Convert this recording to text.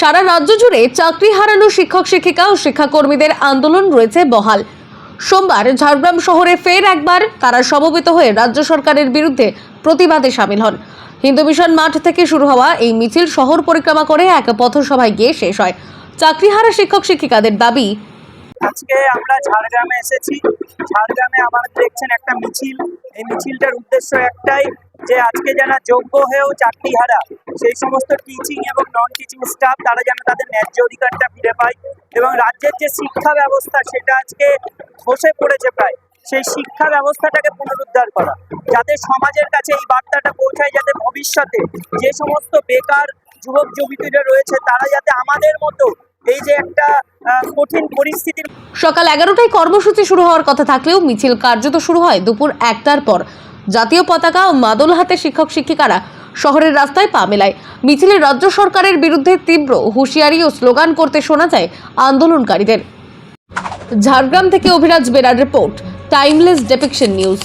সারা রাজ্য জুড়ে চাকরি হারানো শিক্ষক শিক্ষিকা ও শিক্ষাকর্মীদের আন্দোলন রয়েছে বহাল। সোমবার ঝাড়গ্রাম শহরে ফের একবার তারা সমবেত হয়ে রাজ্য সরকারের বিরুদ্ধে প্রতিবাদে সামিল হন। হিন্দু মিশন মাঠ থেকে শুরু হওয়া এই মিছিল শহর পরিক্রমা করে এক পথসভায় গিয়ে শেষ হয়। চাকরিহারা শিক্ষক শিক্ষিকাদের দাবি আজকে আমরা ঝাড়গ্রামে এসেছি। ঝাড়গ্রামে আমার দেখছেন একটা মিছিল। এই মিছিলটার উদ্দেশ্য একটাই যে আজকে যারা যোগ্য হয়েও চাকরি হারা সেই সমস্ত টিচিং এবং নন টিচিং স্টাফ তারা যেন তাদের ন্যায্য অধিকারটা ফিরে পায় এবং রাজ্যের যে শিক্ষা ব্যবস্থা, সেটা আজকে ধসে পড়েছে প্রায়, সেই শিক্ষা ব্যবস্থাটাকে পুনরুদ্ধার করা। যাতে সমাজের কাছে এই বার্তাটা পৌঁছায়, যাতে ভবিষ্যতে যে সমস্ত বেকার যুবক যুবতীরা রয়েছে, তারা যাতে আমাদের মতো এই যে একটা কঠিন পরিস্থিতির সকাল এগারোটায় কর্মসূচি শুরু হওয়ার কথা থাকলেও মিছিল কার্যত শুরু হয় দুপুর একটার পর। জাতীয় পতাকা ও মাদল হাতে শিক্ষক শিক্ষিকারা শহরের রাস্তায় পা মেলায়। মিছিলে রাজ্য সরকারের বিরুদ্ধে তীব্র হুঁশিয়ারি ও স্লোগান করতে শোনা যায় আন্দোলনকারীদের। ঝাড়গ্রাম থেকে Abhiraj Berar report timeless depiction news